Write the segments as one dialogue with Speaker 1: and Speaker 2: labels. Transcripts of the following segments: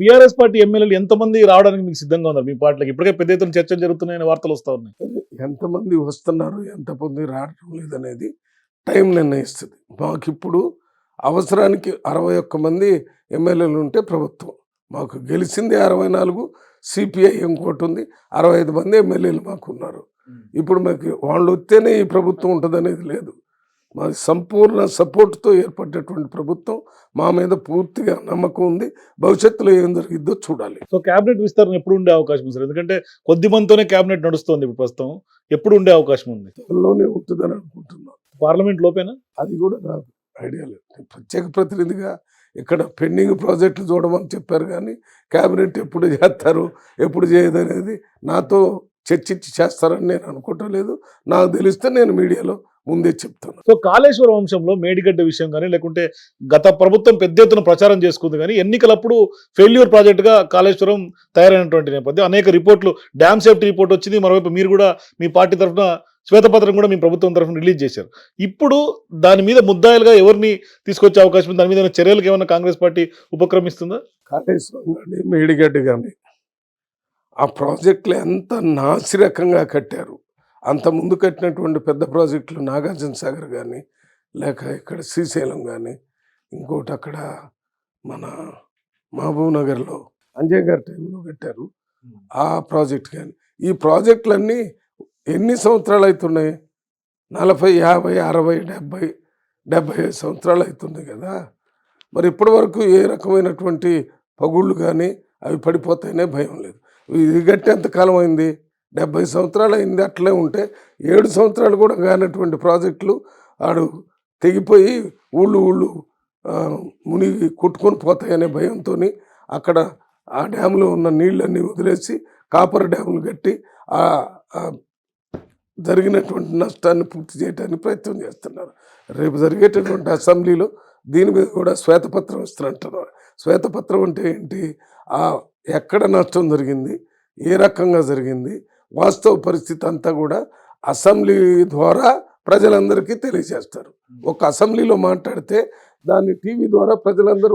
Speaker 1: BRS party ఎమ్మెల్యేలు ఎంతమంది రావడానికి మీకు సిద్ధంగా ఉన్నారు మీ పార్టీలకు? ఇప్పటికే పెద్ద ఎత్తున చర్చలు జరుగుతున్నాయని వార్తలు వస్తా ఉన్నాయి.
Speaker 2: ఎంతమంది వస్తున్నారు ఎంతమంది రావడం లేదనేది టైం నిర్ణయిస్తుంది. మాకు ఇప్పుడు అవసరానికి అరవై ఒక్క మంది ఎమ్మెల్యేలు ఉంటే ప్రభుత్వం. మాకు గెలిచింది అరవై నాలుగు సిపిఐ ఇంకోటి ఉంది అరవై ఐదు మంది ఎమ్మెల్యేలు మాకు ఉన్నారు ఇప్పుడు మాకు వాళ్ళు వస్తేనే ఈ ప్రభుత్వం ఉంటుంది అనేది లేదు. మాది సంపూర్ణ సపోర్ట్తో ఏర్పడ్డటువంటి ప్రభుత్వం మా మీద పూర్తిగా నమ్మకం ఉంది. భవిష్యత్తులో ఏం జరిగిద్దో చూడాలి.
Speaker 1: సో కేబినెట్ విస్తరణ ఎప్పుడు ఉండే అవకాశం ఉంది సార్? ఎందుకంటే కొద్ది మందితోనే కేబినెట్ నడుస్తుంది ఇప్పుడు ప్రస్తుతం. ఎప్పుడు ఉండే అవకాశం ఉంది?
Speaker 2: త్వరలోనే ఉంటుందని అనుకుంటున్నాం
Speaker 1: పార్లమెంట్ లోపేనా?
Speaker 2: అది కూడా నాకు ఐడియా లేదు. ప్రత్యేక ప్రతినిధిగా ఇక్కడ పెండింగ్ ప్రాజెక్టులు చూడమని చెప్పారు కానీ క్యాబినెట్ ఎప్పుడు చేస్తారు ఎప్పుడు చేయదు అనేది నాతో చర్చించి చేస్తారని నేను అనుకోవటం లేదు. నాకు తెలిస్తే నేను మీడియాలో ముందే చెప్తాను.
Speaker 1: సో కాళేశ్వరం వంశంలో మేడిగడ్డ విషయం కానీ లేకుంటే గత ప్రభుత్వం పెద్ద ఎత్తున ప్రచారం చేసుకుంది కానీ ఎన్నికలప్పుడు ఫెయిల్యూర్ ప్రాజెక్టుగా కాళేశ్వరం తయారైనటువంటి నేపథ్యం. అనేక రిపోర్ట్లు డ్యామ్ సేఫ్టీ రిపోర్ట్ వచ్చింది. మరోవైపు మీరు కూడా మీ పార్టీ తరఫున శ్వేతపత్రం కూడా మీ ప్రభుత్వం తరఫున రిలీజ్ చేశారు. ఇప్పుడు దాని మీద ముద్దాయిలుగా ఎవరిని తీసుకొచ్చే అవకాశం ఉంది? దాని మీద చర్యలకు ఏమైనా కాంగ్రెస్ పార్టీ ఉపక్రమిస్తుందా?
Speaker 2: కాళేశ్వరం కానీ మేడిగడ్డ కానీ ఆ ప్రాజెక్టులు ఎంత నాసిరకంగా కట్టారు? అంత ముందు కట్టినటువంటి పెద్ద ప్రాజెక్టులు నాగార్జున సాగర్ కానీ లేక ఇక్కడ శ్రీశైలం కానీ ఇంకోటి అక్కడ మన మహబూబ్ నగర్లో అంజయ్ గారి టైంలో కట్టారు. ఆ ప్రాజెక్ట్ కానీ ఈ ప్రాజెక్టులన్నీ ఎన్ని సంవత్సరాలు అవుతున్నాయి నలభై యాభై అరవై డెబ్బై డెబ్బై ఐదు సంవత్సరాలు అవుతుంది కదా. మరి ఇప్పటి వరకు ఏ రకమైనటువంటి పగుళ్ళు కానీ అవి పడిపోతాయనే భయం లేదు. ఇది గట్టేంత కాలం అయింది? డెబ్బై సంవత్సరాలు అయింది అట్లే ఉంటే ఏడు సంవత్సరాలు కూడా కానటువంటి ప్రాజెక్టులు ఆడు తెగిపోయి ఊళ్ళు ఊళ్ళు మునిగి కొట్టుకొని పోతాయనే భయంతో అక్కడ ఆ డ్యాములో ఉన్న నీళ్ళన్నీ వదిలేసి కాపర్ డ్యాములు కట్టి ఆ ఆ జరిగినటువంటి నష్టాన్ని పూర్తి చేయడానికి ప్రయత్నం చేస్తున్నారు. రేపు జరిగేటటువంటి అసెంబ్లీలో దీని మీద కూడా శ్వేతపత్రం ఇస్తున్నట్టున్నారు శ్వేతపత్రం అంటే ఏంటి? ఆ ఎక్కడ నష్టం జరిగింది? ఏ రకంగా జరిగింది? వాస్తవ పరిస్థితి అంతా కూడా అసెంబ్లీ ద్వారా ప్రజలందరికీ తెలియజేస్తారు. ఒక అసెంబ్లీలో మాట్లాడితే దాన్ని టీవీ ద్వారా ప్రజలందరూ.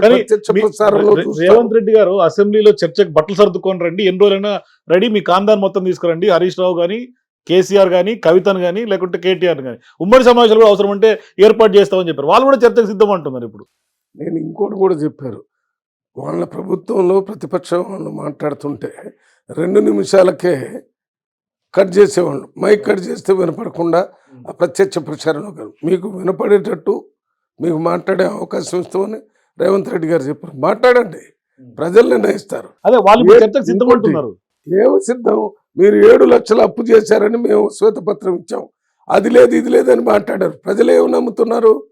Speaker 1: రేవంత్ రెడ్డి గారు అసెంబ్లీలో చర్చకు బట్టలు సర్దుకొని రండి ఎన్ని రోజులైనా రెడీ మీ కాందాన్ని మొత్తం తీసుకురండి హరీష్ రావు కానీ కేసీఆర్ కానీ కవితను కానీ లేకుంటే కేటీఆర్ కానీ ఉమ్మడి సమావేశాలు కూడా అవసరం అంటే ఏర్పాటు చేస్తామని చెప్పారు. వాళ్ళు కూడా చర్చకు సిద్ధం అంటున్నారు ఇప్పుడు.
Speaker 2: నేను ఇంకోటి కూడా చెప్పారు. వాళ్ళ ప్రభుత్వంలో ప్రతిపక్షం వాళ్ళు మాట్లాడుతుంటే రెండు నిమిషాలకే కట్ చేసేవాళ్ళు. మైక్ కట్ చేస్తే వినపడకుండా ఆ ప్రత్యక్ష ప్రచారంలో. మీకు వినపడేటట్టు మీకు మాట్లాడే అవకాశం ఇస్తామని రేవంత్ రెడ్డి గారు చెప్పారు. మాట్లాడండి. ప్రజలు నిర్ణయిస్తారు
Speaker 1: అదే వాళ్ళు
Speaker 2: ఏమో సిద్ధం? మీరు ఏడు లక్షలు అప్పు చేశారని మేము శ్వేతపత్రం ఇచ్చాం. అది లేదు ఇది లేదని మాట్లాడారు. ప్రజలు ఏమి నమ్ముతున్నారు?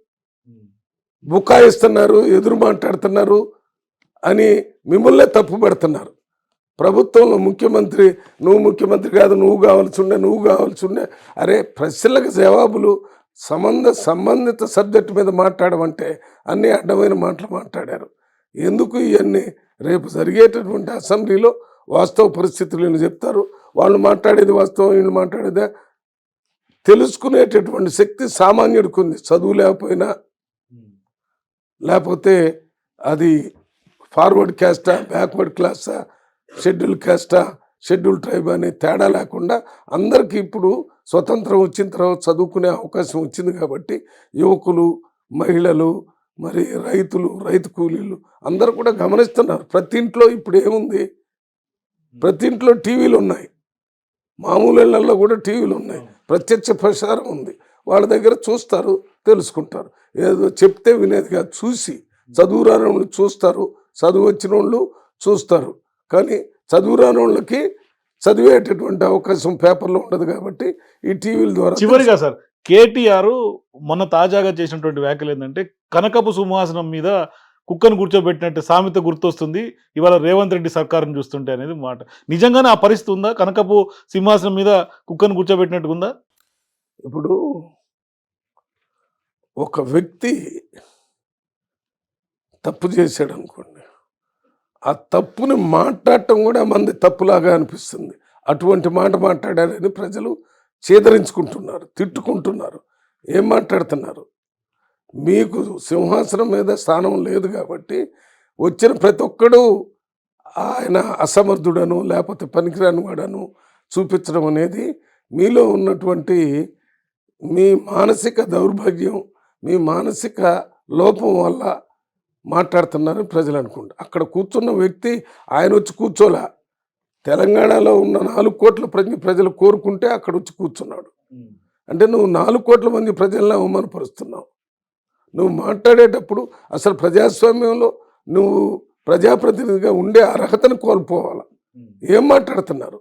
Speaker 2: బుకాయిస్తున్నారు ఎదురు మాట్లాడుతున్నారు అని మిమ్మల్నే తప్పు పెడుతున్నారు. ప్రభుత్వంలో ముఖ్యమంత్రి నువ్వు ముఖ్యమంత్రి కాదు నువ్వు కావాల్సి ఉండే నువ్వు కావాల్సి ఉండే అరే ప్రశ్నలకు జవాబులు సంబంధ సంబంధిత సబ్జెక్టు మీద మాట్లాడమంటే అన్ని అడ్డమైన మాటలు మాట్లాడారు. ఎందుకు ఇవన్నీ? రేపు జరిగేటటువంటి అసెంబ్లీలో వాస్తవ పరిస్థితులు వీళ్ళు చెప్తారు. వాళ్ళు మాట్లాడేది వాస్తవం వీళ్ళు మాట్లాడేదే. తెలుసుకునేటటువంటి శక్తి సామాన్యుడికి ఉంది. చదువు లేకపోయినా లేకపోతే అది ఫార్వర్డ్ క్యాస్టా బ్యాక్వర్డ్ క్లాసా షెడ్యూల్ క్యాస్టా షెడ్యూల్ ట్రైబ్ అనే తేడా లేకుండా అందరికీ ఇప్పుడు స్వతంత్రం వచ్చిన తర్వాత చదువుకునే అవకాశం వచ్చింది కాబట్టి యువకులు మహిళలు మరి రైతులు రైతు కూలీలు అందరూ కూడా గమనిస్తున్నారు. ప్రతి ఇంట్లో ఇప్పుడు ఏముంది? ప్రతి ఇంట్లో టీవీలు ఉన్నాయి. మామూలు ఇళ్ళలో కూడా టీవీలు ఉన్నాయి. ప్రత్యక్ష ప్రసారం ఉంది. వాళ్ళ దగ్గర చూస్తారు తెలుసుకుంటారు. ఏదో చెప్తే వినేది కాదు చూసి చదువు రాని వాళ్ళు చూస్తారు చదువు వచ్చిన వాళ్ళు చూస్తారు. కానీ చదువు రాని వాళ్ళకి చదివేటటువంటి అవకాశం పేపర్లో ఉండదు కాబట్టి ఈ టీవీల ద్వారా
Speaker 1: చివరిగా సార్ కేటీఆర్ మొన్న తాజాగా చేసినటువంటి వ్యాఖ్యలు ఏంటంటే కనకపు సింహాసనం మీద కుక్కను కూర్చోబెట్టినట్టు సామెత గుర్తొస్తుంది. ఇవాళ రేవంత్ రెడ్డి సర్కారుని చూస్తుంటే అనేది మాట. నిజంగానే ఆ పరిస్థితి ఉందా? కనకపు సింహాసనం మీద కుక్కను కూర్చోబెట్టినట్టు ఉందా?
Speaker 2: ఇప్పుడు ఒక వ్యక్తి తప్పు చేశాడు అనుకోండి ఆ తప్పుని మాట్లాడటం కూడా మంది తప్పులాగా అనిపిస్తుంది. అటువంటి మాట మాట్లాడాలని ప్రజలు చేదరించుకుంటున్నారు తిట్టుకుంటున్నారు ఏం మాట్లాడుతున్నారు? మీకు సింహాసనం మీద స్థానం లేదు కాబట్టి వచ్చిన ప్రతి ఒక్కడు ఆయన అసమర్థుడను లేకపోతే పనికిరాని వాడను చూపించడం అనేది మీలో ఉన్నటువంటి మీ మానసిక దౌర్భాగ్యం మీ మానసిక లోపం వల్ల మాట్లాడుతున్నారని ప్రజలు అనుకుంటారు అక్కడ కూర్చున్న వ్యక్తి ఆయన వచ్చి కూర్చోలే. తెలంగాణలో ఉన్న నాలుగు కోట్ల ప్రజ ప్రజలు కోరుకుంటే అక్కడ వచ్చి కూర్చున్నాడు. అంటే నువ్వు నాలుగు కోట్ల మంది ప్రజలను అవమానపరుస్తున్నావు. నువ్వు మాట్లాడేటప్పుడు అసలు ప్రజాస్వామ్యంలో నువ్వు ప్రజాప్రతినిధిగా ఉండే అర్హతను కోల్పోవాలి? ఏం మాట్లాడుతున్నారు?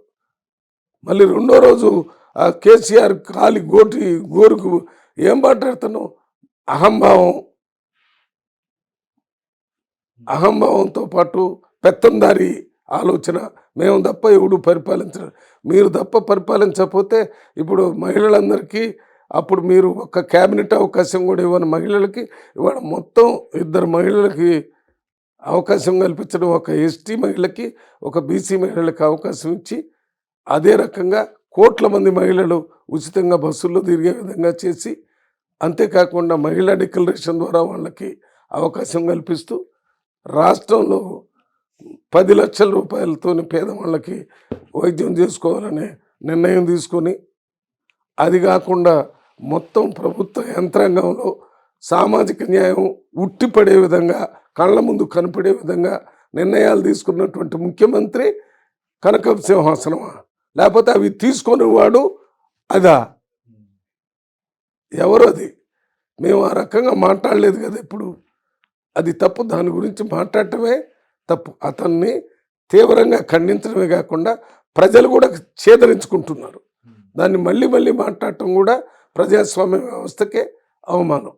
Speaker 2: మళ్ళీ రెండో రోజు ఆ కేసీఆర్ కాలి గోటి గోరుకు ఏం మాట్లాడుతున్నావు? అహంభావం. అహంభావంతో పాటు పెత్తందారి ఆలోచన. మేము తప్ప ఎవడు పరిపాలించరు మీరు తప్ప పరిపాలించకపోతే ఇప్పుడు మహిళలందరికీ అప్పుడు మీరు ఒక క్యాబినెట్ అవకాశం కూడా ఇవ్వని మహిళలకి ఇవాళ మొత్తం ఇద్దరు మహిళలకి అవకాశం కల్పించడం ఒక ఎస్టీ మహిళకి ఒక బీసీ మహిళలకి అవకాశం ఇచ్చి అదే రకంగా కోట్ల మంది మహిళలు ఉచితంగా బస్సుల్లో తిరిగే విధంగా చేసి అంతేకాకుండా మహిళా డిక్లరేషన్ ద్వారా వాళ్ళకి అవకాశం కల్పిస్తూ రాష్ట్రంలో పది లక్షల రూపాయలతో పేదవాళ్ళకి వైద్యం చేసుకోవాలనే నిర్ణయం తీసుకొని అది కాకుండా మొత్తం ప్రభుత్వ యంత్రాంగంలో సామాజిక న్యాయం ఉట్టిపడే విధంగా కళ్ళ ముందు కనపడే విధంగా నిర్ణయాలు తీసుకున్నటువంటి ముఖ్యమంత్రి కనక సింహాసనమా? లేకపోతే అవి తీసుకునేవాడు అదా? ఎవరు అది మేము ఆ రకంగా మాట్లాడలేదు కదా ఇప్పుడు. అది తప్పు. దాని గురించి మాట్లాడటమే తప్పు. అతన్ని తీవ్రంగా ఖండించడమే కాకుండా ప్రజలు కూడా ఛేదరించుకుంటున్నారు దాన్ని మళ్ళీ మళ్ళీ మాట్లాడటం కూడా ప్రజాస్వామ్య వ్యవస్థకే అవమానం.